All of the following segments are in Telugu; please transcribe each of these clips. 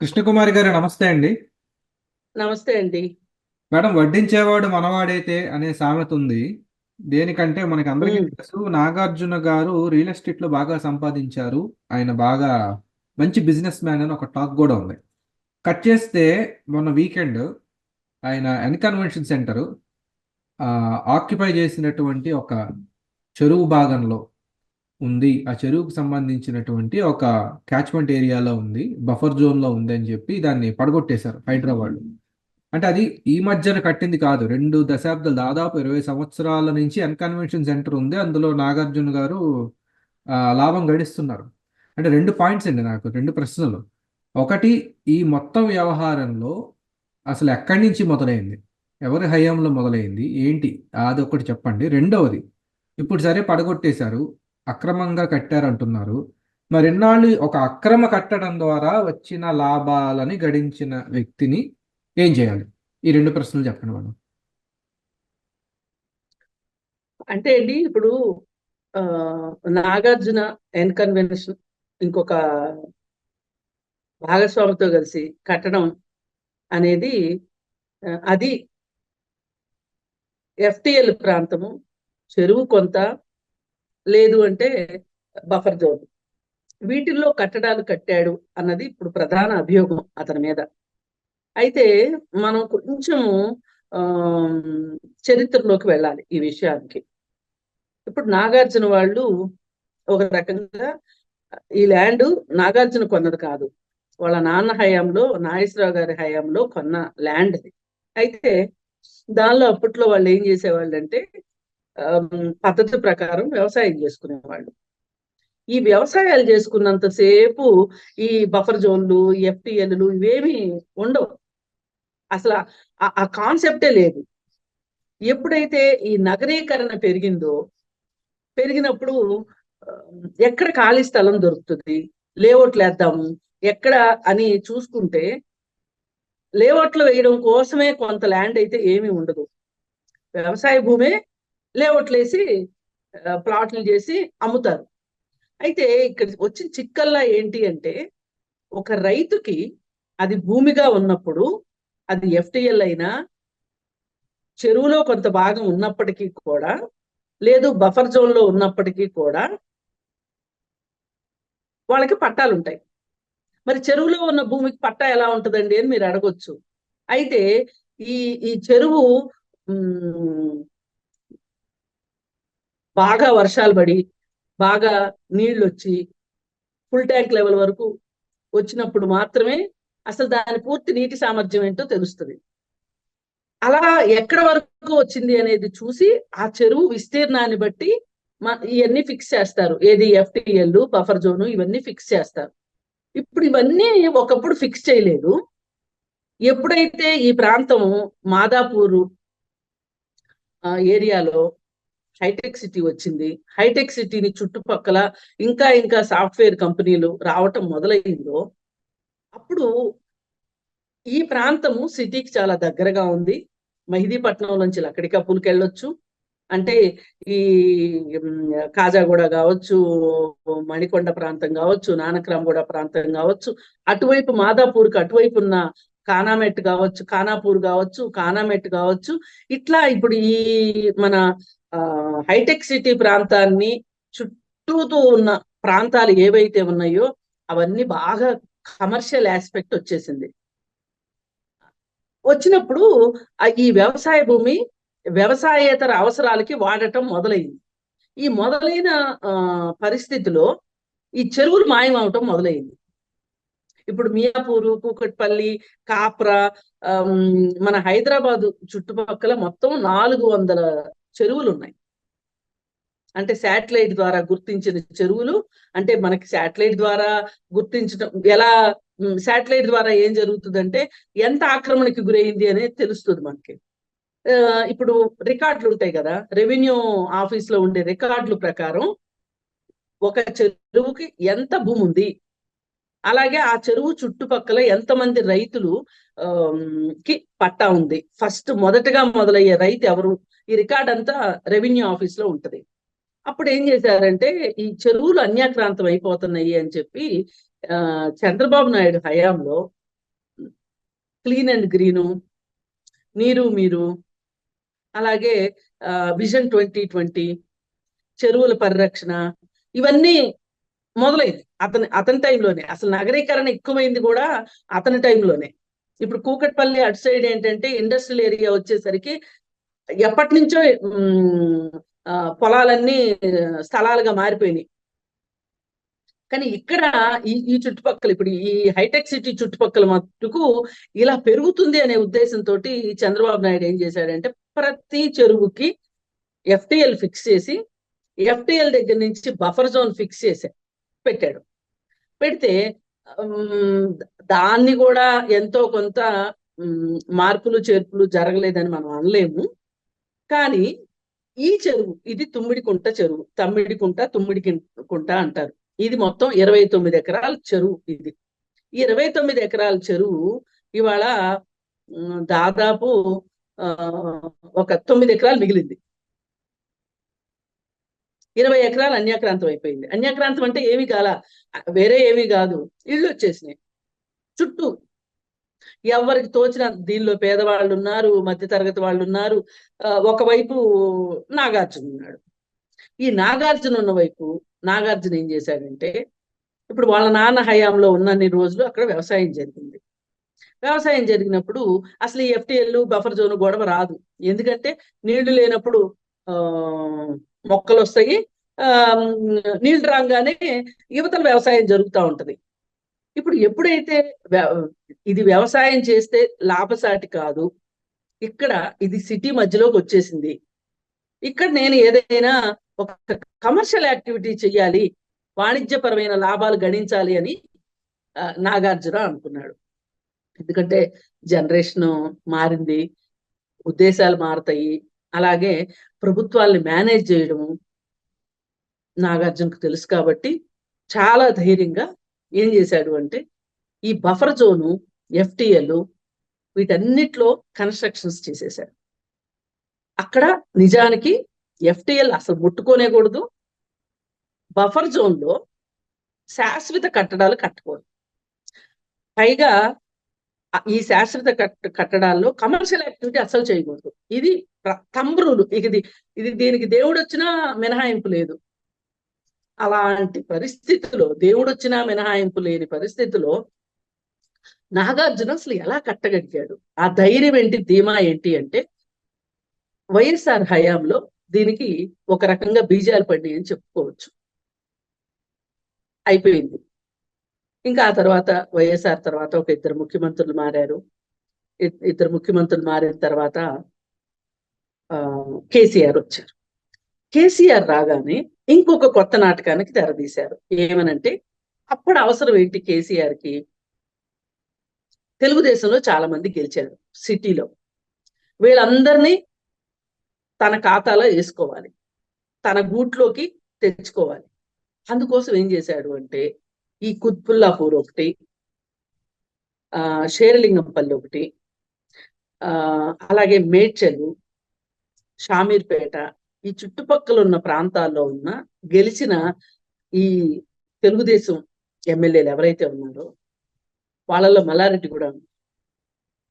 కృష్ణకుమారి గారు నమస్తే అండి. నమస్తే అండి. మేడం వడ్డించేవాడు మనవాడైతే అనే సామెత ఉంది. దేనికంటే మనకి అందరికీ తెలుసు నాగార్జున గారు రియల్ ఎస్టేట్లో బాగా సంపాదించారు. ఆయన బాగా మంచి బిజినెస్ మ్యాన్ అని ఒక టాక్ కూడా ఉంది. కట్ చేస్తే మొన్న వీకెండ్ ఆయన ఎన్ కన్వెన్షన్ సెంటర్ ఆక్యుపై చేసినటువంటి ఒక చెరువు భాగంలో ఉంది. ఆ చెరువుకు సంబంధించినటువంటి ఒక క్యాచ్మెంట్ ఏరియాలో ఉంది. బఫర్ జోన్లో ఉంది అని చెప్పి దాన్ని పడగొట్టేశారు హైదరాబాద్ అంటే అది ఈ మధ్యన కట్టింది కాదు. రెండు దశాబ్దాలు దాదాపు ఇరవై సంవత్సరాల నుంచి అన్కన్వెన్షన్ సెంటర్ ఉంది. అందులో నాగార్జున గారు లాభం గడిస్తున్నారు. అంటే రెండు పాయింట్స్ అండి నాకు రెండు ప్రశ్నలు. ఒకటి ఈ మొత్తం వ్యవహారంలో అసలు ఎక్కడి నుంచి మొదలైంది? ఎవరి హయాంలో మొదలైంది? ఏంటి? అది ఒకటి చెప్పండి. రెండవది ఇప్పుడు సరే పడగొట్టేశారు. అక్రమంగా కట్టారంటున్నారు. మరిన్నాళ్ళు ఒక అక్రమ కట్టడం ద్వారా వచ్చిన లాభాలని గడించిన వ్యక్తిని ఏం చేయాలి? ఈ రెండు ప్రశ్నలు చెప్పండి మేడం. అంటే అండి ఇప్పుడు ఆ, నాగార్జున ఎన్ కన్వెన్షన్ ఇంకొక భాగస్వామితో కలిసి కట్టడం అనేది అది ఎఫ్టిఎల్ ప్రాంతము చెరువు కొంత లేదు అంటే బఫర్ జోన్. వీటిల్లో కట్టడాలు కట్టాడు అన్నది ఇప్పుడు ప్రధాన అభియోగం అతని మీద. అయితే మనం కొంచెము ఆ, చరిత్రలోకి వెళ్ళాలి ఈ విషయానికి. ఇప్పుడు నాగార్జున వాళ్ళు ఒక రకంగా ఈ ల్యాండ్ నాగార్జున కొన్నది కాదు. వాళ్ళ నాన్న హయాంలో నాగేశ్వరరావు గారి హయాంలో కొన్న ల్యాండ్ అది. అయితే దానిలో అప్పట్లో వాళ్ళు ఏం చేసేవాళ్ళు అంటే పద్ధతి ప్రకారం వ్యవసాయం చేసుకునేవాళ్ళు. ఈ వ్యవసాయాలు చేసుకున్నంతసేపు ఈ బఫర్ జోన్లు ఎఫ్టిఎల్లు ఇవేమి ఉండవు. అసలు ఆ- కాన్సెప్టే లేదు. ఎప్పుడైతే ఈ నగరీకరణ పెరిగిందో పెరిగినప్పుడు ఎక్కడ ఖాళీ స్థలం దొరుకుతుంది లేఅవుట్లు వేద్దాము ఎక్కడ అని చూసుకుంటే లేఅవుట్లు వేయడం కోసమే కొంత ల్యాండ్ అయితే ఏమీ ఉండదు. వ్యవసాయ భూమే లేఅవుట్లేసి ప్లాట్లు చేసి అమ్ముతారు. అయితే ఇక్కడ వచ్చిన చిక్కల్లా ఏంటి అంటే ఒక రైతుకి అది భూమిగా ఉన్నప్పుడు అది ఎఫ్టిఎల్ అయినా చెరువులో కొంత భాగం ఉన్నప్పటికీ కూడా లేదు బఫర్ జోన్లో ఉన్నప్పటికీ కూడా వాళ్ళకి పట్టాలు ఉంటాయి. మరి చెరువులో ఉన్న భూమికి పట్టా ఎలా ఉంటుందండి అని మీరు అడగొచ్చు. అయితే ఈ ఈ చెరువు బాగా వర్షాలు పడి బాగా నీళ్ళు వచ్చి ఫుల్ ట్యాంక్ లెవెల్ వరకు వచ్చినప్పుడు మాత్రమే అసలు దాని పూర్తి నీటి సామర్థ్యం ఏంటో తెలుస్తుంది. అలా ఎక్కడ వరకు వచ్చింది అనేది చూసి ఆ చెరువు విస్తీర్ణాన్ని బట్టి మ- ఇవన్నీ ఫిక్స్ చేస్తారు. ఏది ఎఫ్టిఎల్ బఫర్ జోన్ ఇవన్నీ ఫిక్స్ చేస్తారు. ఇప్పుడు ఇవన్నీ ఒకప్పుడు ఫిక్స్ చేయలేదు. ఎప్పుడైతే ఈ ప్రాంతము మాదాపూరు ఆ, ఏరియాలో హైటెక్ సిటీ వచ్చింది. హైటెక్ సిటీని చుట్టుపక్కల ఇంకా ఇంకా సాఫ్ట్వేర్ కంపెనీలు రావటం మొదలైందో అప్పుడు ఈ ప్రాంతము సిటీకి చాలా దగ్గరగా ఉంది. మహిదీపట్నం నుంచి లక్కడికప్పులకి వెళ్ళొచ్చు. అంటే ఈ కాజాగూడ కావచ్చు మణికొండ ప్రాంతం కావచ్చు నానక్రామ్గూడ ప్రాంతం కావచ్చు అటువైపు మాదాపూర్కి అటువైపు ఉన్న కానామెట్ కావచ్చు కానాపూర్ కావచ్చు కానామెట్ కావచ్చు. ఇట్లా ఇప్పుడు ఈ మన హైటెక్ సిటీ ప్రాంతాన్ని చుట్టూతూ ఉన్న ప్రాంతాలు ఏవైతే ఉన్నాయో అవన్నీ బాగా కమర్షియల్ ఆస్పెక్ట్ వచ్చేసింది. వచ్చినప్పుడు ఈ వ్యవసాయ భూమి వ్యవసాయేతర అవసరాలకి వాడటం మొదలైంది. ఈ మొదలైన ఆ, పరిస్థితిలో ఈ చెరువులు మాయమవటం మొదలైంది. ఇప్పుడు మియాపూరు కూకట్పల్లి కాప్రా మన హైదరాబాదు చుట్టుపక్కల మొత్తం నాలుగు వందల చెరువులు ఉన్నాయి అంటే శాటిలైట్ ద్వారా గుర్తించిన చెరువులు అంటే మనకి శాటిలైట్ ద్వారా గుర్తించడం ఎలా శాటిలైట్ ద్వారా ఏం జరుగుతుందంటే ఎంత ఆక్రమణకి గురైంది అనేది తెలుస్తుంది మనకి. ఇప్పుడు రికార్డులు ఉంటాయి కదా రెవెన్యూ ఆఫీస్లో ఉండే రికార్డుల ప్రకారం ఒక చెరువుకి ఎంత భూమి ఉంది అలాగే ఆ చెరువు చుట్టుపక్కల ఎంతమంది రైతులు కి పట్టా ఉంది. ఫస్ట్ మొదటగా మొదలయ్యే రైతు ఎవరు? ఈ రికార్డ్ అంతా రెవెన్యూ ఆఫీస్లో ఉంటది. అప్పుడు ఏం చేశారంటే ఈ చెరువులు అన్యాక్రాంతం అయిపోతున్నాయి అని చెప్పి చంద్రబాబు నాయుడు హయాంలో క్లీన్ అండ్ గ్రీను నీరు మీరు అలాగే విజన్ ట్వంటీ ట్వంటీ చెరువుల పరిరక్షణ ఇవన్నీ మొదలైంది. అతని అతని టైంలోనే. అసలు నగరీకరణ ఎక్కువైంది కూడా అతని టైంలోనే. ఇప్పుడు కూకట్పల్లి అటు సైడ్ ఏంటంటే ఇండస్ట్రియల్ ఏరియా వచ్చేసరికి ఎప్పటి నుంచో పొలాలన్నీ స్థలాలుగా మారిపోయినాయి. కానీ ఇక్కడ ఈ ఈ చుట్టుపక్కల ఇప్పుడు ఈ హైటెక్ సిటీ చుట్టుపక్కల మట్టుకు ఇలా పెరుగుతుంది అనే ఉద్దేశంతో చంద్రబాబు నాయుడు ఏం చేశాడంటే ప్రతి చెరువుకి ఎఫ్టిఎల్ ఫిక్స్ చేసి ఎఫ్టిఎల్ దగ్గర నుంచి బఫర్ జోన్ ఫిక్స్ చేశారు. పెట్టాడు. పెడితే దాన్ని కూడా ఎంతో కొంత మార్పులు చేర్పులు జరగలేదని మనం అనలేము. కానీ ఈ చెరువు ఇది తుమ్మిడి కుంట చెరువు. తమ్మిడి కుంట తుమ్మిడి కుంట అంటారు. ఇది మొత్తం ఇరవై తొమ్మిది ఎకరాల చెరువు ఇది. ఇరవై తొమ్మిది ఎకరాల చెరువు ఇవాళ దాదాపు ఆ, ఒక తొమ్మిది ఎకరాలు మిగిలింది. ఇరవై ఎకరాలు అన్యాక్రాంతం అయిపోయింది. అన్యాక్రాంతం అంటే ఏమి కాల? వేరే ఏమీ కాదు. ఇళ్ళు వచ్చేసినాయి. చుట్టూ ఎవరికి తోచిన దీనిలో పేదవాళ్ళు ఉన్నారు మధ్యతరగతి వాళ్ళు ఉన్నారు. ఒకవైపు నాగార్జున ఉన్నాడు. ఈ నాగార్జున ఉన్న వైపు నాగార్జున ఏం చేశాడంటే ఇప్పుడు వాళ్ళ నాన్న హయాంలో ఉన్నన్ని రోజులు అక్కడ వ్యవసాయం జరిగింది. వ్యవసాయం జరిగినప్పుడు అసలు ఈ ఎఫ్టీఎల్ బఫర్ జోన్ గొడవ రాదు. ఎందుకంటే నీళ్ళు లేనప్పుడు ఆ మొక్కలు వస్తాయి ఆ నీళ్ళు రాగానే యువతల వ్యవసాయం జరుగుతూ ఉంటది. ఇప్పుడు ఎప్పుడైతే ఇది వ్యవసాయం చేస్తే లాభసాటి కాదు ఇక్కడ ఇది సిటీ మధ్యలోకి వచ్చేసింది. ఇక్కడ నేను ఏదైనా ఒక కమర్షియల్ యాక్టివిటీ చెయ్యాలి వాణిజ్యపరమైన లాభాలు గణించాలి అని నాగార్జున అనుకున్నాడు. ఎందుకంటే జనరేషన్ మారింది ఉద్దేశాలు మారుతాయి. అలాగే ప్రభుత్వాల్ని మేనేజ్ చేయడము నాగార్జునకు తెలుసు కాబట్టి చాలా ధైర్యంగా ఏం చేశాడు అంటే ఈ బఫర్ జోను ఎఫ్టిఎల్ వీటన్నిటిలో కన్స్ట్రక్షన్స్ చేసేసాడు అక్కడ నిజానికి ఎఫ్టిఎల్ అసలు ముట్టుకోనేకూడదు. బఫర్ జోన్లో శాశ్వత కట్టడాలు కట్టకూడదు పైగా ఈ శాశ్వత కట్ట కట్టడాల్లో కమర్షియల్ యాక్టివిటీ అసలు చేయకూడదు. ఇది తంబ్రులు. ఇది ఇది దీనికి దేవుడు వచ్చినా మినహాయింపు లేదు. అలాంటి పరిస్థితిలో దేవుడు వచ్చినా మినహాయింపు లేని పరిస్థితిలో నాగార్జున అసలు ఎలా కట్టగలిగాడు? ఆ ధైర్యం ఏంటి ధీమా ఏంటి అంటే వైఎస్ఆర్ హయాంలో దీనికి ఒక రకంగా బీజాలు పడినాయి అని చెప్పుకోవచ్చు. అయిపోయింది. ఇంకా ఆ తర్వాత వైఎస్ఆర్ తర్వాత ఒక ఇద్దరు ముఖ్యమంత్రులు మారారు. ఇ- ఇద్దరు ముఖ్యమంత్రులు మారిన తర్వాత ఆ కేసీఆర్ వచ్చారు. కేసీఆర్ రాగానే ఇంకొక కొత్త నాటకానికి తెరదీశారు. ఏమనంటే అప్పుడు అవసరం ఏంటి కేసీఆర్కి తెలుగుదేశంలో చాలా మంది గెలిచారు సిటీలో. వీళ్ళందరినీ తన ఖాతాలో వేసుకోవాలి. తన గూట్లోకి తెచ్చుకోవాలి. అందుకోసం ఏం చేశాడు అంటే ఈ కుత్బుల్లాపూర్ ఒకటి ఆ షేరలింగంపల్లి ఒకటి ఆ అలాగే మేడ్చలు షామీర్పేట ఈ చుట్టుపక్కల ఉన్న ప్రాంతాల్లో ఉన్న గెలిచిన ఈ తెలుగుదేశం ఎమ్మెల్యేలు ఎవరైతే ఉన్నారో వాళ్ళలో మల్లారెడ్డి కూడా ఉన్నారు.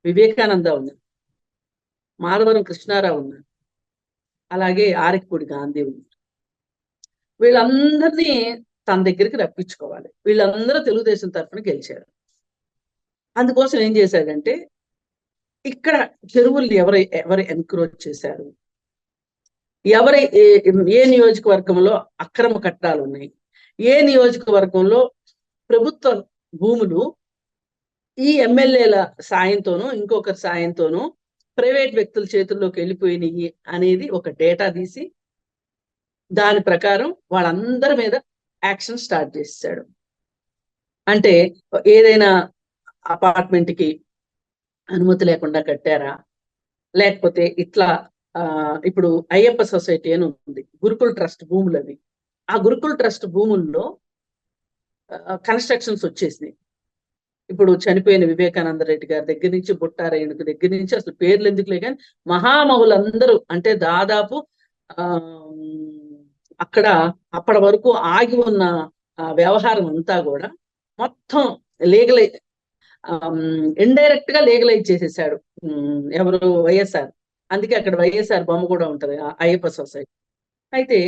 వివేకానంద ఉన్నారు. మాధవరం కృష్ణారావు ఉన్నారు. అలాగే ఆరికపూడి గాంధీ ఉన్నారు. వీళ్ళందరినీ తన దగ్గరికి రప్పించుకోవాలి. వీళ్ళందరూ తెలుగుదేశం తరఫున గెలిచారు. అందుకోసం ఏం చేశాడంటే ఇక్కడ చెరువుల్ని ఎవరు ఎవరు ఎన్క్రోచ్ చేశారు? ఎవరి ఏ- ఏ నియోజకవర్గంలో అక్రమ కట్టాలు ఉన్నాయి? ఏ నియోజకవర్గంలో ప్రభుత్వ భూములు ఈ ఎమ్మెల్యేల సాయంతోనూ ఇంకొకరి సాయంతోనూ ప్రైవేట్ వ్యక్తుల చేతుల్లోకి వెళ్ళిపోయినాయి అనేది ఒక డేటా తీసి దాని ప్రకారం వాళ్ళందరి మీద యాక్షన్ స్టార్ట్ చేశాడు అంటే ఏదైనా అపార్ట్మెంట్కి అనుమతి లేకుండా కట్టారా? లేకపోతే ఇట్లా ఆ ఇప్పుడు అయ్యప్ప సొసైటీ అని ఉంది. గురుకుల్ ట్రస్ట్ భూములు అవి ఆ గురుకుల్ ట్రస్ట్ భూముల్లో కన్స్ట్రక్షన్స్ వచ్చేసినాయి. ఇప్పుడు చనిపోయిన వివేకానంద రెడ్డి గారి దగ్గర నుంచి బుట్టారేణుకు దగ్గర నుంచి అసలు పేర్లు ఎందుకులే కానీ మహామహులందరూ అంటే దాదాపు ఆ అక్కడ అప్పటి వరకు ఆగి ఉన్న వ్యవహారం అంతా కూడా మొత్తం లీగల్ ఇండైరెక్ట్గా లీగలైజ్ చేసేసాడు ఎవరు? వైఎస్ఆర్. అందుకే అక్కడ వైఎస్ఆర్ బొమ్మ కూడా ఉంటది అయ్యప్ప సొసైటీ. అయితే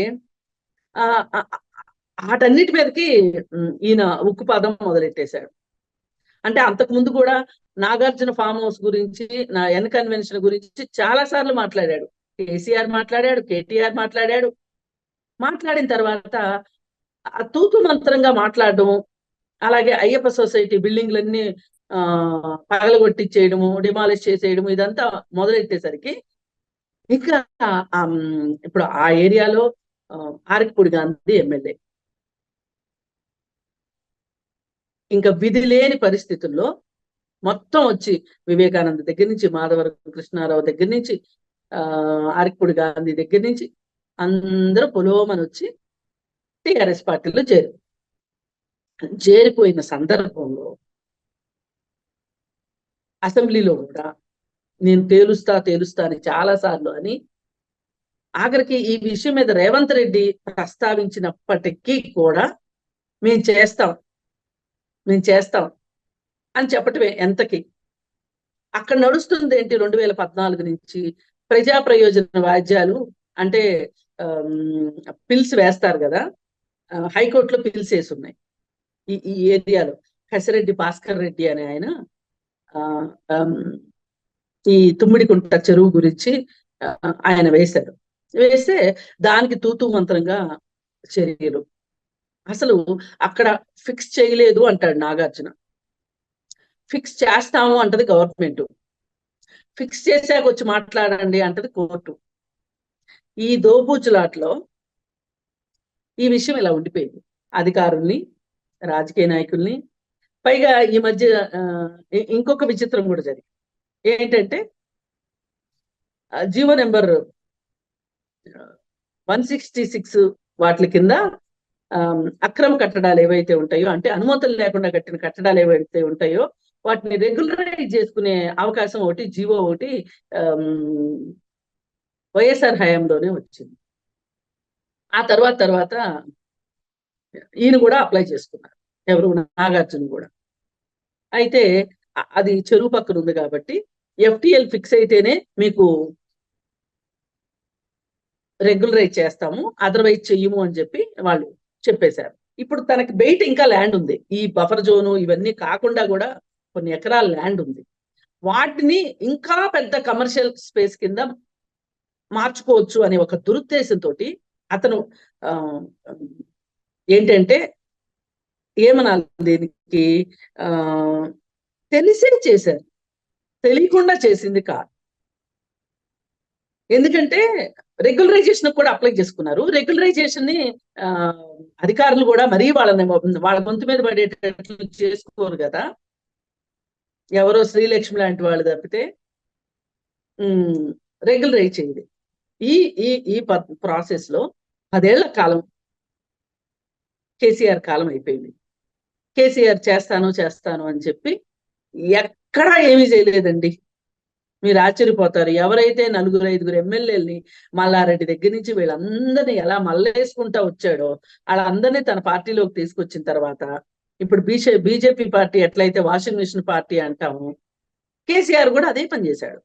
ఆ వాటన్నిటి మీదకి ఈయన ఉక్కు పాదం మొదలెట్టేశాడు. అంటే అంతకు ముందు కూడా నాగార్జున ఫామ్ హౌస్ గురించి నా ఎన్ కన్వెన్షన్ గురించి చాలా సార్లు మాట్లాడాడు. కేసీఆర్ మాట్లాడాడు కేటీఆర్ మాట్లాడాడు మాట్లాడిన తర్వాత ఆ తూతు మంత్రంగా మాట్లాడడం అలాగే అయ్యప్ప సొసైటీ బిల్డింగ్లన్నీ ఆ పగలగొట్టించేయడము డిమాలిష్ చేసేయడము ఇదంతా మొదలెట్టేసరికి ఇంకా ఆ, ఇప్పుడు ఆ ఏరియాలో ఆరకపూడి గాంధీ ఎమ్మెల్యే. ఇంకా విధి లేని పరిస్థితుల్లో మొత్తం వచ్చి వివేకానంద దగ్గర నుంచి మాధవరం కృష్ణారావు దగ్గర నుంచి ఆ ఆరికపూడి గాంధీ దగ్గర నుంచి అందరూ పొలోమని వచ్చి టిఆర్ఎస్ పార్టీలో చేరు. చేరిపోయిన సందర్భంలో అసెంబ్లీలో కూడా నేను తేలుస్తా తేలుస్తా అని చాలా సార్లు అని ఆఖరికి ఈ విషయం మీద రేవంత్ రెడ్డి ప్రస్తావించినప్పటికీ కూడా మేము చేస్తాం మేము చేస్తాం అని చెప్పటమే ఎంతకి. అక్కడ నడుస్తుంది ఏంటి రెండు వేల పద్నాలుగు నుంచి ప్రజా ప్రయోజన వాద్యాలు అంటే పిల్స్ వేస్తారు కదా హైకోర్టులో పిల్స్ వేసి ఉన్నాయి ఈ ఈ ఏరియాలో. కసిరెడ్డి భాస్కర్ రెడ్డి అనే ఆయన ఆ, ఈ తుమ్మిడికుంట చెరువు గురించి ఆయన వేశారు. వేస్తే దానికి తూతు మంత్రంగా చర్యలు. అసలు అక్కడ ఫిక్స్ చేయలేదు అంటాడు నాగార్జున. ఫిక్స్ చేస్తాము అంటది గవర్నమెంట్. ఫిక్స్ చేశాక వచ్చి మాట్లాడండి అంటది కోర్టు. ఈ దోబూచులాట్లో ఈ విషయం ఇలా ఉండిపోయింది. అధికారుల్ని రాజకీయ నాయకుల్ని పైగా ఈ మధ్య ఇంకొక విచిత్రం కూడా జరిగింది. ఏంటంటే GO number one sixty six వాటి కింద అక్రమ కట్టడాలు ఏవైతే ఉంటాయో అంటే అనుమతులు లేకుండా కట్టిన కట్టడాలు ఏవైతే ఉంటాయో వాటిని రెగ్యులరైజ్ చేసుకునే అవకాశం ఒకటి జీవో ఒకటి వైఎస్ఆర్ హయాంలోనే వచ్చింది. ఆ తర్వాత తర్వాత ఈయన కూడా అప్లై చేసుకున్నారు. ఎవరు? నాగార్జున కూడా. అయితే అది చెరువు పక్కన ఉంది కాబట్టి ఎఫ్టిఎల్ ఫిక్స్ అయితేనే మీకు రెగ్యులరైజ్ చేస్తాము అదర్వైజ్ చెయ్యము అని చెప్పి వాళ్ళు చెప్పేశారు. ఇప్పుడు తనకి బయట ఇంకా ల్యాండ్ ఉంది. ఈ బఫర్ జోను ఇవన్నీ కాకుండా కూడా కొన్ని ఎకరాల ల్యాండ్ ఉంది. వాటిని ఇంకా పెద్ద కమర్షియల్ స్పేస్ కింద మార్చుకోవచ్చు అనే ఒక దురుద్దేశంతో అతను ఏంటంటే ఏమనాలి దీనికి? ఆ తెలిసే చేశారు. తెలియకుండా చేసింది కాదు. ఎందుకంటే రెగ్యులరైజేషన్ కూడా అప్లై చేసుకున్నారు. రెగ్యులరైజేషన్ని ఆ, అధికారులు కూడా మరీ వాళ్ళని వాళ్ళ గొంతు మీద పడేటట్లు చేసుకోరు కదా. ఎవరో శ్రీలక్ష్మి లాంటి వాళ్ళు తప్పితే రెగ్యులరైజ్ చేయండి. ఈ ఈ ఈ ప్రాసెస్లో పదేళ్ళ కాలం కేసీఆర్ కాలం అయిపోయింది. కేసీఆర్ చేస్తాను చేస్తాను అని చెప్పి ఎక్కడా ఏమీ చేయలేదండి. మీరు ఆశ్చర్యపోతారు. ఎవరైతే నలుగురు ఐదుగురు ఎమ్మెల్యేలని మల్లారెడ్డి దగ్గర నుంచి వీళ్ళందరినీ ఎలా మల్లేసుకుంటా వచ్చాడో వాళ్ళందరినీ తన పార్టీలోకి తీసుకొచ్చిన తర్వాత ఇప్పుడు బీజే బీజేపీ పార్టీ ఎట్లయితే వాషింగ్ మిషన్ పార్టీ అంటాము కేసీఆర్ కూడా అదే పని చేశాడు.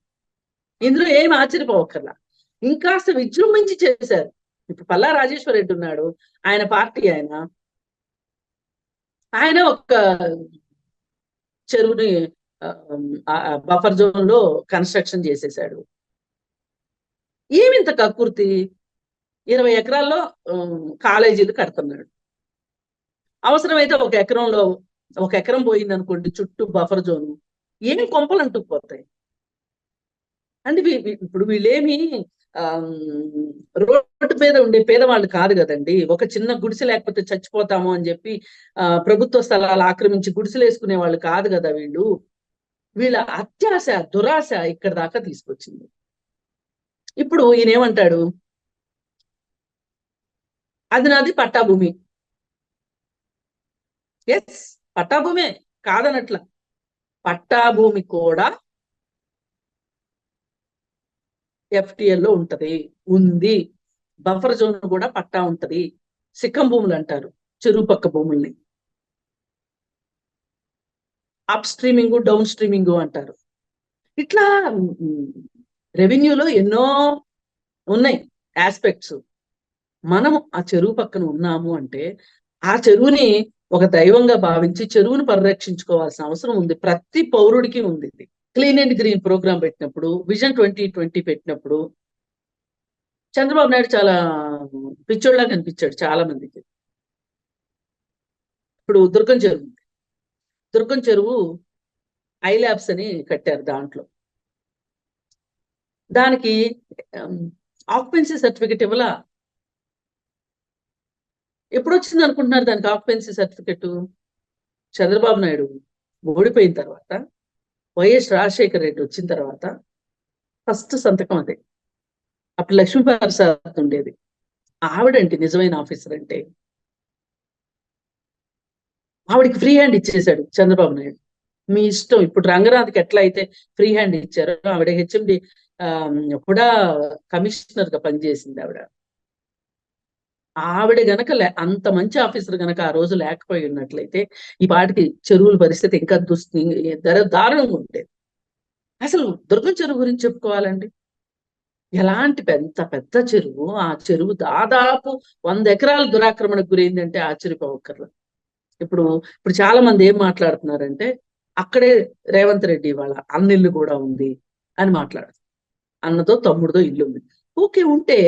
ఇందులో ఏం ఆశ్చర్యపోవక్కర్లా. ఇంకాస్త విజృంభించి చేశారు. ఇప్పుడు పల్లా రాజేశ్వర రెడ్డి ఉన్నాడు. ఆయన పార్టీ ఆయన. ఆయన ఒక చెరువుని బఫర్ జోన్లో కన్స్ట్రక్షన్ చేసేసాడు ఏమింత కక్కుర్తి ఇరవై ఎకరాల్లో కాలేజీలు కడుతున్నాడు. అవసరమైతే ఒక ఎకరంలో ఒక ఎకరం పోయింది అనుకోండి చుట్టూ బఫర్ జోన్. ఏం కొంపలు అంటుకుపోతాయి? అంటే ఇప్పుడు వీళ్ళేమి రోడ్డు మీద ఉండే పేదవాళ్ళు కాదు కదండి. ఒక చిన్న గుడిసె లేకపోతే చచ్చిపోతాము అని చెప్పి ఆ ప్రభుత్వ స్థలాలు ఆక్రమించి గుడిసెలు వేసుకునే వాళ్ళు కాదు కదా వీళ్ళు. వీళ్ళ అత్యాశ దురాశ ఇక్కడ దాకా తీసుకొచ్చింది. ఇప్పుడు ఈయన ఏమంటాడు? అది నాది పట్టాభూమి. ఎస్ పట్టాభూమే కాదనట్ల. పట్టాభూమి కూడా ఎఫ్టిఎల్లో లో ఉంటది. ఉంది. బఫర్ జోన్ కూడా పట్టా ఉంటది. సిక్కం భూములు అంటారు. చెరువు పక్క భూముల్ని. అప్ స్ట్రీమింగ్ డౌన్ స్ట్రీమింగ్ అంటారు ఇట్లా రెవెన్యూలో ఎన్నో ఉన్నాయి ఆస్పెక్ట్స్ మనం ఆ చెరువు పక్కన ఉన్నాము అంటే ఆ చెరువుని ఒక దైవంగా భావించి చెరువును పరిరక్షించుకోవాల్సిన అవసరం ఉంది. ప్రతి పౌరుడికి ఉంది ఇది. క్లీన్ అండ్ గ్రీన్ ప్రోగ్రామ్ పెట్టినప్పుడు విజన్ ట్వంటీ ట్వంటీ పెట్టినప్పుడు చంద్రబాబు నాయుడు చాలా పిచ్చోళ్ళగా కనిపించాడు చాలా మందికి ఇప్పుడు దుర్గం చెరువు ఉంది. దుర్గం చెరువు ఐ ల్యాబ్స్ అని కట్టారు దాంట్లో. దానికి ఆక్యుపెన్సీ సర్టిఫికెట్ ఇవ్వాల? ఎప్పుడు వచ్చింది అనుకుంటున్నారు దానికి ఆక్యుపెన్సీ సర్టిఫికెట్ చంద్రబాబు నాయుడు ఓడిపోయిన తర్వాత. వైఎస్ రాజశేఖర రెడ్డి వచ్చిన తర్వాత ఫస్ట్ సంతకం అదే. అప్పుడు లక్ష్మీప్రసాద్ ఉండేది. ఆవిడంటే నిజమైన ఆఫీసర్ అంటే ఆవిడకి ఫ్రీ హ్యాండ్ ఇచ్చేశాడు చంద్రబాబు నాయుడు. మీ ఇష్టం. ఇప్పుడు రంగనాథ్కి ఎట్లా అయితే ఫ్రీ హ్యాండ్ ఇచ్చారో ఆవిడ హెచ్ఎండి కూడా కమిషనర్గా పనిచేసింది ఆవిడ. ఆవిడ గనక అంత మంచి ఆఫీసర్ గనక ఆ రోజు లేకపోయి ఉన్నట్లయితే ఈ పాటికి చెరువుల పరిస్థితి ఇంకా దుస్తు దారుణంగా ఉండేది అసలు దుర్గం చెరువు గురించి చెప్పుకోవాలండి. ఎలాంటి పెద్ద పెద్ద చెరువు ఆ చెరువు దాదాపు వంద ఎకరాల దురాక్రమణకు గురైందంటే ఆశ్చర్యపోవక్కర్లేదు ఇప్పుడు ఇప్పుడు చాలా మంది ఏం మాట్లాడుతున్నారంటే అక్కడే రేవంత్ రెడ్డి వాళ్ళ అన్నిల్లు కూడా ఉంది అని మాట్లాడుతున్నారు అన్నతో తమ్ముడితో ఇల్లు ఉంది ఓకే ఉంటే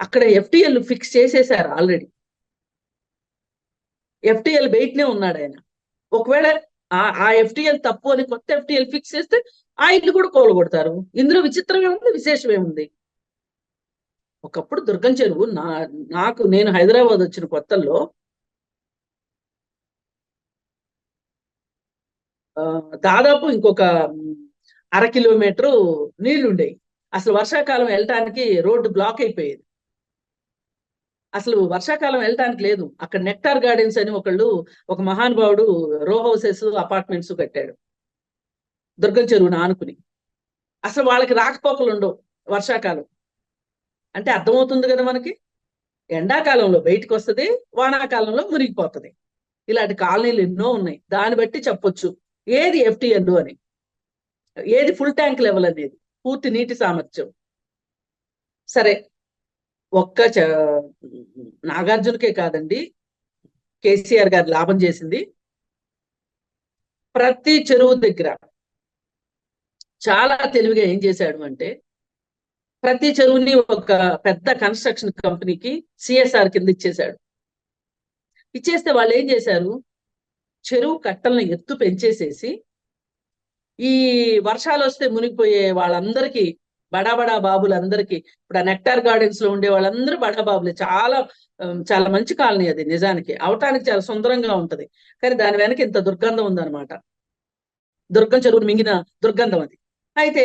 అక్కడ ఎఫ్టిఎల్ ఫిక్స్ చేసేసారు ఆల్రెడీ. ఎఫ్టిఎల్ బయటనే ఉన్నాడు ఆయన. ఒకవేళ ఆ ఎఫ్టిఎల్ తప్పు అని కొత్త ఎఫ్టిఎల్ ఫిక్స్ చేస్తే ఆ ఇల్లు కూడా కోలగొడతారు ఇందులో విచిత్రం ఏముంది విశేషం ఏముంది ఒకప్పుడు దుర్గం చెరువు నా నాకు నేను హైదరాబాద్ వచ్చిన కొత్తల్లో దాదాపు ఇంకొక అర కిలోమీటరు నీళ్ళు ఉండేవి అసలు వర్షాకాలం వెళ్ళటానికి రోడ్డు బ్లాక్ అయిపోయేది. అసలు వర్షాకాలం వెళ్ళటానికి లేదు. అక్కడ నెక్టార్ గార్డెన్స్ అని ఒకళ్ళు ఒక మహానుభావుడు రో హౌసెస్ అపార్ట్మెంట్స్ కట్టాడు. దుర్గం చెరువును ఆనుకుని అసలు వాళ్ళకి రాకపోకలు ఉండవు వర్షాకాలం. అంటే అర్థమవుతుంది కదా మనకి? ఎండాకాలంలో బయటకు వస్తుంది వానాకాలంలో మునిగిపోతుంది. ఇలాంటి కాలనీలు ఎన్నో ఉన్నాయి. దాన్ని బట్టి చెప్పొచ్చు. ఏది ఎఫ్టిఎన్ అని. ఏది ఫుల్ ట్యాంక్ లెవెల్ అనేది. పూర్తి నీటి సామర్థ్యం. సరే. ఒక్క నాగార్జునకే కాదండి కేసీఆర్ గారు లాభం చేసింది. ప్రతి చెరువు దగ్గర చాలా తెలివిగా ఏం చేశాడు అంటే ప్రతి చెరువుని ఒక పెద్ద కన్స్ట్రక్షన్ కంపెనీకి సిఎస్ఆర్ కింద ఇచ్చేశాడు. ఇచ్చేస్తే వాళ్ళు ఏం చేశారు? చెరువు కట్టలను ఎత్తు పెంచేసేసి ఈ వర్షాలు వస్తే మునిగిపోయే వాళ్ళందరికీ బడా బడా బాబులందరికీ. ఇప్పుడు ఆ నెక్టార్ గార్డెన్స్లో ఉండే వాళ్ళందరూ బడా బాబులే చాలా చాలా మంచి కాలనీ అది నిజానికి. అవటానికి చాలా సుందరంగా ఉంటది. కానీ దాని వెనక ఇంత దుర్గంధం ఉందన్నమాట. దుర్గం చెరువును మింగిన దుర్గంధం అది. అయితే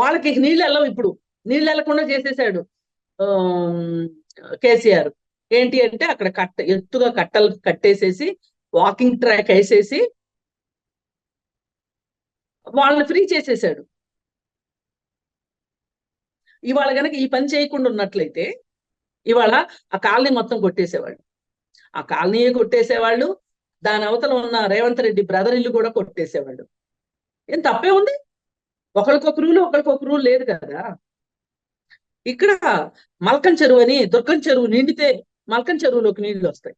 వాళ్ళకి నీళ్ళు వెళ్ళవు ఇప్పుడు. నీళ్ళు వెళ్ళకుండా చేసేసాడు కేసీఆర్. ఏంటి అంటే అక్కడ కట్ట ఎత్తుగా కట్టలు కట్టేసేసి వాకింగ్ ట్రాక్ వేసేసి వాళ్ళని ఫ్రీ చేసేసాడు. ఇవాళ గనక ఈ పని చేయకుండా ఉన్నట్లయితే ఇవాళ ఆ కాలనీ మొత్తం కొట్టేసేవాళ్ళు. ఆ కాలనీయే కొట్టేసేవాళ్ళు. దాని అవతల ఉన్న రేవంత్ రెడ్డి బ్రదర్ ఇల్లు కూడా కొట్టేసేవాళ్ళు. ఏం తప్పే ఉంది? ఒకరికొక రూలు ఒకరికొక రూల్ లేదు కదా. ఇక్కడ మల్కం చెరువు అని దుర్గం చెరువు నిండితే మల్కం చెరువులోకి నీళ్ళు వస్తాయి.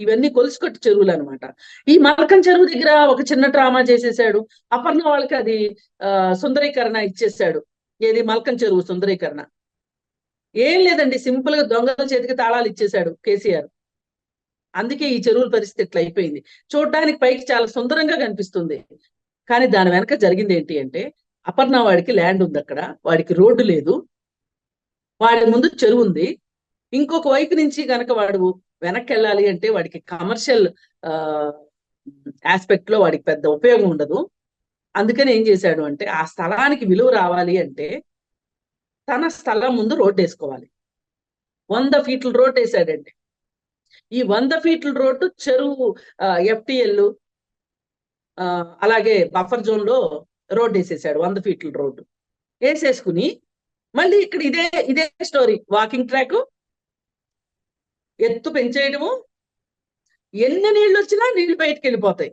ఇవన్నీ కొలుసుకొట్టి చెరువులు అనమాట ఈ మల్కం చెరువు దగ్గర ఒక చిన్న డ్రామా చేసేసాడు. అపర్ణ వాళ్ళకి అది సుందరీకరణ ఇచ్చేసాడు. ఏది? మల్కం చెరువు సుందరీకరణ. ఏం లేదండి సింపుల్గా దొంగల చేతికి తాళాలు ఇచ్చేశాడు కేసీఆర్. అందుకే ఈ చెరువుల పరిస్థితి ఇట్లా అయిపోయింది. చూడటానికి పైకి చాలా సుందరంగా కనిపిస్తుంది. కానీ దాని వెనక జరిగింది ఏంటి అంటే అపర్ణ వాడికి ల్యాండ్ ఉంది అక్కడ వాడికి రోడ్డు లేదు. వాడి ముందు చెరువు ఉంది. ఇంకొక వైపు నుంచి కనుక వాడు వెనక్కి వెళ్ళాలి అంటే వాడికి కమర్షియల్ ఆస్పెక్ట్లో వాడికి పెద్ద ఉపయోగం ఉండదు. అందుకని ఏం చేశాడు అంటే ఆ స్థలానికి విలువ రావాలి అంటే తన స్థలం ముందు రోడ్డు వేసుకోవాలి. వంద ఫీట్ల రోడ్డు వేసాడండి. ఈ వంద ఫీట్ల రోడ్డు చెరువు ఎఫ్టిఎల్ అలాగే బఫర్ జోన్లో రోడ్డు వేసేసాడు వంద ఫీట్ల రోడ్డు. వేసేసుకుని మళ్ళీ ఇక్కడ ఇదే ఇదే స్టోరీ. వాకింగ్ ట్రాక్ ఎత్తు పెంచేయడము ఎన్ని నీళ్ళు వచ్చినా నీళ్ళు బయటకు వెళ్ళిపోతాయి.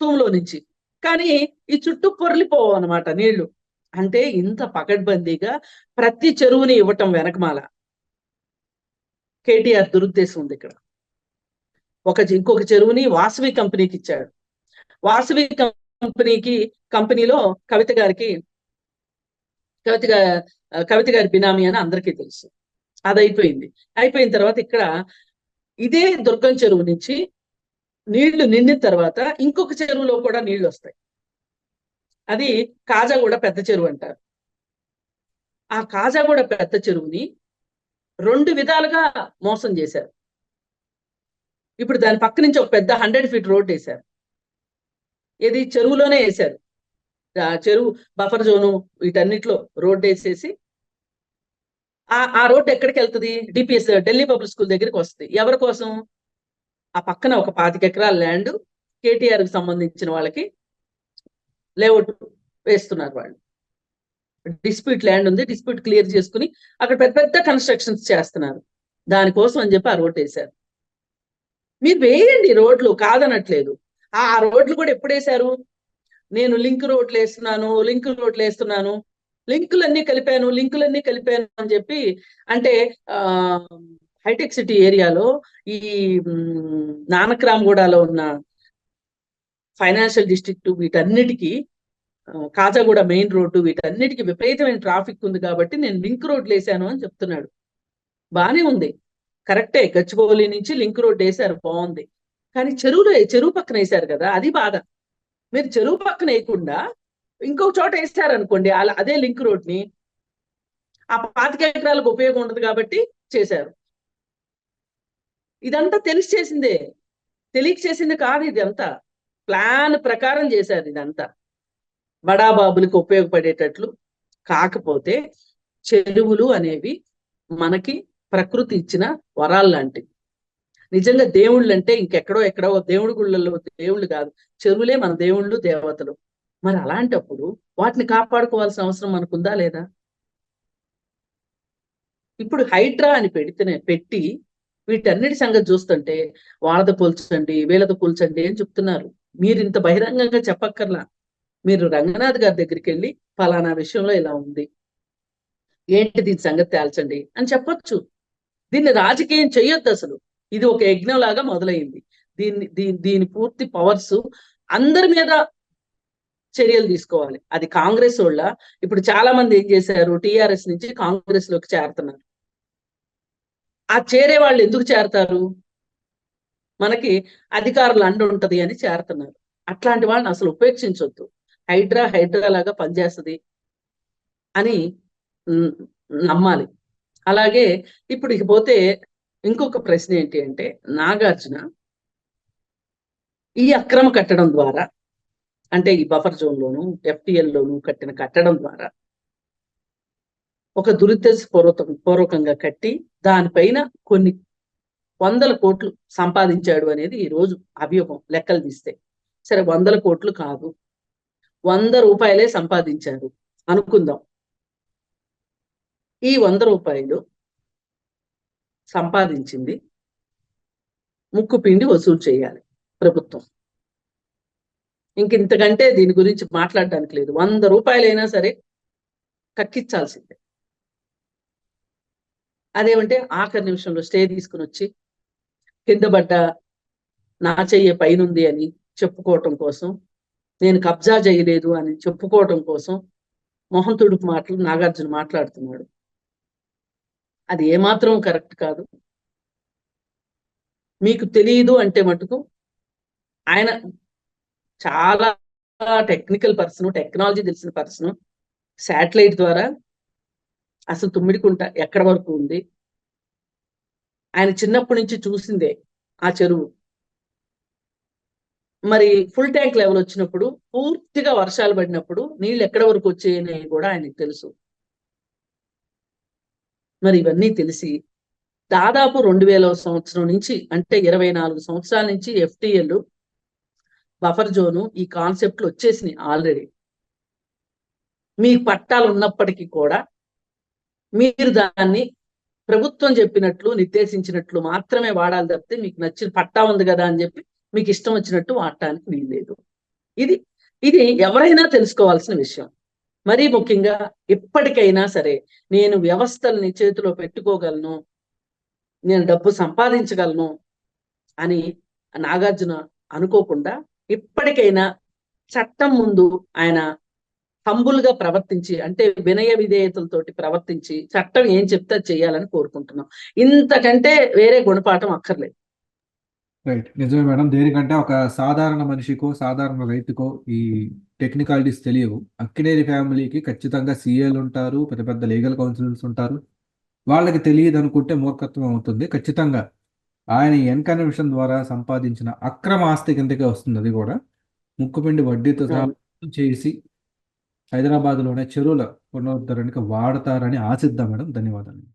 తూములో నుంచి. కానీ ఈ చుట్టూ పొరలిపోవు అనమాట నీళ్ళు. అంటే ఇంత పకడ్బందీగా ప్రతి చెరువుని ఇవ్వటం వెనకమాల. కేటీఆర్ దురుద్దేశం ఉంది ఇక్కడ. ఒక ఇంకొక చెరువుని వాసవి కంపెనీకి ఇచ్చాడు. వాసవి కంపెనీకి కంపెనీలో కవిత గారికి కవిత కవిత గారి బినామీ అని అందరికీ తెలుసు. అది అయిపోయింది అయిపోయిన తర్వాత ఇక్కడ ఇదే దుర్గం చెరువు నుంచి నీళ్ళు నిండిన తర్వాత ఇంకొక చెరువులో కూడా నీళ్ళు వస్తాయి. అది కాజాగూడ పెద్ద చెరువు అంటారు. ఆ కాజాగూడ పెద్ద చెరువుని రెండు విధాలుగా మోసం చేశారు. ఇప్పుడు దాని పక్క నుంచి ఒక పెద్ద హండ్రెడ్ ఫీట్ రోడ్ వేశారు. ఇది చెరువులోనే వేశారు. ఆ చెరువు బఫర్ జోను వీటన్నిటిలో రోడ్ వేసేసి ఆ ఆ రోడ్ ఎక్కడికి వెళ్తుంది? డిపిఎస్ ఢిల్లీ పబ్లిక్ స్కూల్ దగ్గరికి వస్తుంది. ఎవరి కోసం? ఆ పక్కన ఒక పాతిక ఎకరాల ల్యాండ్ కేటీఆర్కి సంబంధించిన వాళ్ళకి లేఅవుట్ వేస్తున్నారు వాళ్ళు. డిస్ప్యూట్ ల్యాండ్ ఉంది డిస్ప్యూట్ క్లియర్ చేసుకుని అక్కడ పెద్ద పెద్ద కన్స్ట్రక్షన్స్ చేస్తున్నారు. దానికోసం అని చెప్పి ఆ రోడ్ వేశారు. మీరు వేయండి రోడ్లు కాదనట్లేదు. ఆ రోడ్లు కూడా ఎప్పుడు వేశారు? నేను లింక్ రోడ్లు వేస్తున్నాను లింక్ రోడ్లు వేస్తున్నాను లింకులన్నీ కలిపాను లింకులన్నీ కలిపాను అని చెప్పి అంటే ఆ హైటెక్ సిటీ ఏరియాలో ఈ నానక్రామ్గూడలో ఉన్న ఫైనాన్షియల్ డిస్ట్రిక్ట్ వీటన్నిటికీ కాజాగూడ మెయిన్ రోడ్డు వీటన్నిటికీ విపరీతమైన ట్రాఫిక్ ఉంది కాబట్టి నేను లింక్ రోడ్ వేసాను అని చెప్తున్నాడు. బానే ఉంది. కరెక్టే గచ్చిబౌలి నుంచి లింక్ రోడ్ వేశారు బాగుంది కానీ చెరువులో చెరువు పక్కన వేశారు కదా అది బాధ మీరు చెరువు పక్కన వేయకుండా ఇంకొక చోట వేస్తారు అలా అదే లింక్ రోడ్ని ఆ పాతిక ఎకరాలకు ఉపయోగం ఉండదు కాబట్టి చేశారు. ఇదంతా తెలిసి చేసిందే. తెలియక చేసింది కాదు ఇదంతా. ప్లాన్ ప్రకారం చేశారు ఇదంతా. బడాబాబులకు ఉపయోగపడేటట్లు కాకపోతే చెరువులు అనేవి మనకి ప్రకృతి ఇచ్చిన వరాలు లాంటివి. నిజంగా దేవుళ్ళు అంటే ఇంకెక్కడో ఎక్కడో దేవుడి గుళ్ళల్లో దేవుళ్ళు కాదు. చెరువులే మన దేవుళ్ళు దేవతలు. మరి అలాంటప్పుడు వాటిని కాపాడుకోవాల్సిన అవసరం మనకుందా లేదా? ఇప్పుడు హైడ్రా అని పెడితేనే పెట్టి వీటన్నిటి సంగతి చూస్తుంటే వాళ్ళతో పోల్చండి వీళ్ళతో పోల్చండి అని చెప్తున్నారు. మీరు ఇంత బహిరంగంగా చెప్పక్కర్లా. మీరు రంగనాథ్ గారి దగ్గరికి వెళ్ళి ఫలానా విషయంలో ఇలా ఉంది. ఏంటి దీని సంగతి తేల్చండి అని చెప్పొచ్చు. దీన్ని రాజకీయం చేయొద్దు అసలు. ఇది ఒక యజ్ఞం లాగా మొదలైంది. దీన్ని దీని దీని పూర్తి పవర్స్ అందరి మీద చర్యలు తీసుకోవాలి. అది కాంగ్రెస్ వాళ్ళ. ఇప్పుడు చాలా మంది ఏం చేశారు? టిఆర్ఎస్ నుంచి కాంగ్రెస్లోకి చేరుతున్నారు. ఆ చేరే వాళ్ళు ఎందుకు చేరతారు? మనకి అధికారులు అండ ఉంటది అని చేరుతున్నారు. అట్లాంటి వాళ్ళని అసలు ఉపేక్షించొద్దు. హైడ్రా హైడ్రా లాగా పనిచేస్తుంది అని నమ్మాలి. అలాగే ఇప్పుడు ఇక పోతే ఇంకొక ప్రశ్న ఏంటి అంటే నాగార్జున ఈ అక్రమ కట్టడం ద్వారా అంటే ఈ బఫర్ జోన్ లోను FTL లోను కట్టిన కట్టడం ద్వారా ఒక దురుద్దేశ పూర్వకం పూర్వకంగా కట్టి దానిపైన కొన్ని వందల కోట్లు సంపాదించాడు అనేది ఈ రోజు అభియోగం లెక్కలు తీస్తే. సరే వందల కోట్లు కాదు. వంద రూపాయలే సంపాదించారు అనుకుందాం. ఈ వంద రూపాయలు సంపాదించింది ముక్కు పిండి వసూలు చేయాలి ప్రభుత్వం. ఇంక ఇంతకంటే దీని గురించి మాట్లాడడానికి లేదు. వంద రూపాయలైనా సరే కక్కించాల్సిందే అదేమంటే ఆఖరి నిమిషంలో స్టే తీసుకుని వచ్చి కింద పడ్డ నా చెయ్యి పైనుంది అని చెప్పుకోవటం కోసం నేను కబ్జా చేయలేదు అని చెప్పుకోవటం కోసం మొహం తుడుపు మాటలు నాగార్జున మాట్లాడుతున్నాడు. అది ఏమాత్రం కరెక్ట్ కాదు. మీకు తెలియదు అంటే మటుకు ఆయన చాలా టెక్నికల్ పర్సన్ టెక్నాలజీ తెలిసిన పర్సన్ శాటిలైట్ ద్వారా అసలు తుమ్మిడికుంట ఎక్కడ వరకు ఉంది? ఆయన చిన్నప్పటి నుంచి చూసిందే ఆ చెరువు. మరి ఫుల్ ట్యాంక్ లెవెల్ వచ్చినప్పుడు పూర్తిగా వర్షాలు పడినప్పుడు నీళ్ళు ఎక్కడ వరకు వచ్చాయని కూడా ఆయనకు తెలుసు. మరి ఇవన్నీ తెలిసి దాదాపు రెండు వేల సంవత్సరం నుంచి అంటే ఇరవై నాలుగు సంవత్సరాల నుంచి ఎఫ్టిఎల్ బఫర్ జోను ఈ కాన్సెప్ట్లు వచ్చేసినాయి ఆల్రెడీ. మీ పట్టాలు ఉన్నప్పటికీ కూడా మీరు దాన్ని ప్రభుత్వం చెప్పినట్లు నిర్దేశించినట్లు మాత్రమే వాడాలి తప్పితే మీకు నచ్చిన పట్టా ఉంది కదా అని చెప్పి మీకు ఇష్టం వచ్చినట్టు వాడటానికి వీల్లేదు. ఇది ఇది ఎవరైనా తెలుసుకోవాల్సిన విషయం. మరీ ముఖ్యంగా ఎప్పటికైనా సరే నేను వ్యవస్థల్ని చేతిలో పెట్టుకోగలను నేను డబ్బు సంపాదించగలను అని నాగార్జున అనుకోకుండా ఇప్పటికైనా చట్టం ముందు ఆయన హంబుల్గా ప్రవర్తించి అంటే వినయ విధేయతలతోటి ప్రవర్తించి చట్టం ఏం చెప్తే చేయాలని కోరుకుంటున్నాం. ఇంతకంటే వేరే గుణపాఠం అక్కర్లేదు. రైట్. నిజమే మేడం. దేనికంటే ఒక సాధారణ మనిషికో సాధారణ రైతుకో ఈ టెక్నికాలిటీస్ తెలియవు. అక్కినేని ఫ్యామిలీకి ఖచ్చితంగా సీఏలు ఉంటారు పెద్ద పెద్ద లీగల్ కౌన్సిలర్స్ ఉంటారు. వాళ్ళకి తెలియదు అనుకుంటే మూర్ఖత్వం అవుతుంది. ఖచ్చితంగా ఆయన ఎన్కన్వెన్షన్ ద్వారా సంపాదించిన అక్రమ ఆస్తి కిందకే వస్తుంది అది కూడా. ముక్కుపిండి వడ్డీతో చేసి హైదరాబాద్లోనే చెరువుల పునరుద్ధరణకి వాడతారని ఆశిద్దాం మేడం. ధన్యవాదాలు.